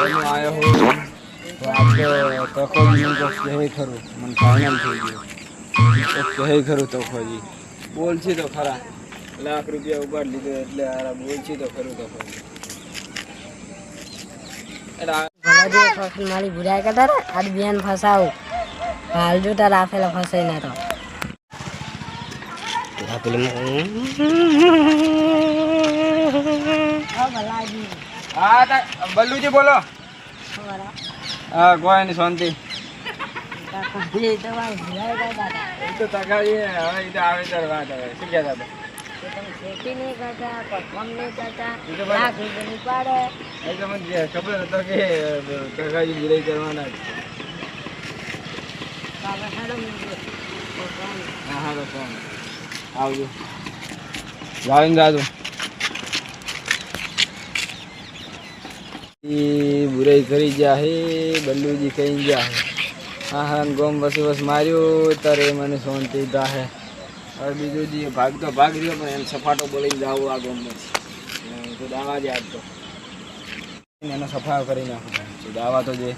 હું આવ્યો હું તો આપણે તકોજી તો કહે ખરું. મને ફાઇનલ થઈ ગયું કહે ખરું તકોજી. બોલ છે તો ખરા. લાખ રૂપિયા ઉપાડ લીધો એટલે હારા બોલ છે તો ખરું તકોજી. મારી કરતા આજ બેન ફસાવું. હાલ જો તાર આપેલા ફસાઈ ના તો. હા તા- બલ્લુજી બોલો. હા કોઈ નહીં શાંતિ ખબર હતો કે તકાજી બુરાઈ કરવાના આવજો. જાવીને જાજો બુરાઈ કરી ગયા હે, બલ્લુજી કઈ ગયા હે. હા હા ગોમ બસ બસ માર્યો તારે મને શાંતિ દાહે હવે બીજું જે ભાગ તો ભાગ રહ્યો, પણ એને સફાટો બોલીને જાવું આ ગોમમાં તો દાવા જ આજ તો. એનો સફાયો કરી નાખો દાવા તો જે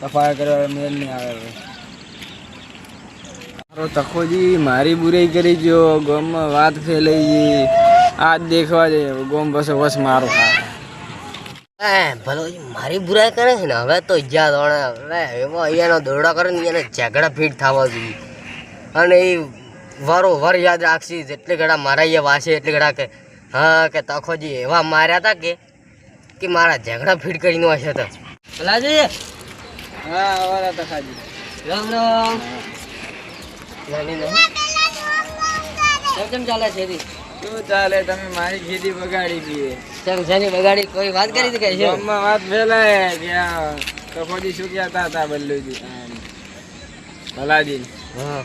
સફાયો કરવા મેલ નહીં આવે મારો તકોજી મારી બુરાઈ કરી જો ગોમમાં વાત ફેલાઈ ગઈ. આજ દેખવા દે, ગોમ બસ વસ મારો. એ ભલો મારી બુરાઈ કરે છે ને હવે તો ઈજા દોડે. હવે એમાં અહીંયાનો દોરડા કરે ને એને ઝઘડા ફીટ થવા જોઈએ. અને એ વારો વર યાદ રાખશી જેટલી ઘડા મારા અહીંયા વાસે એટલી ઘડા કે હા કે તખોજી એવા માર્યા હતા કે કે મારા ઝઘડા ફીટ કરીને હશે તો. ભલાજી હા રામ રામ. કેમ ચાલે છે? શું ચાલે? તમે મારી ખેતી બગાડી દીધી. કેમ બગાડી? કોઈ વાત કરી હતી કે શું? ગામમાં વાત ફેલાય કે આ શું કહેતા હતા બલ્લુજી. ભલાજી. હા.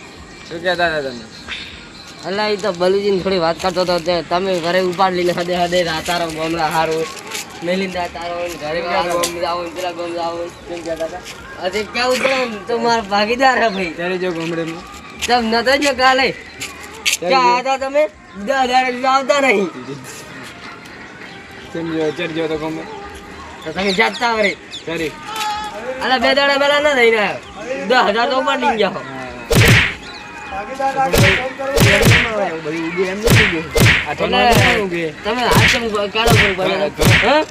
શું કહેતા હતા તમે અલા એ તો બલુજીને થોડી વાત કરતો હતો તમે ઘરે ઉપાડ લઈને હદે હદે તારો ગમલા હારો મેલિંદા તારો ઘરે ગમ જાઓ પેલા ગમ જાઓ કેમ કહેતા હતા? અરે કેવું તો મારા ભાગીદાર હે ભાઈ? ત્યારે જો ગમડે તમ નતો જો કાલે? ક્યાં હતા તમે દસ આવતા નહીં. કેમ ચડજો તો ગમે. તો તમે કરી અલા બે દાડા પહેલા ના થઈને આવ્યો. દસ હજાર તો ઉપાડ લઈને જાઓ. તમે હાથ કાઢો હા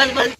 આ તો બસ બસ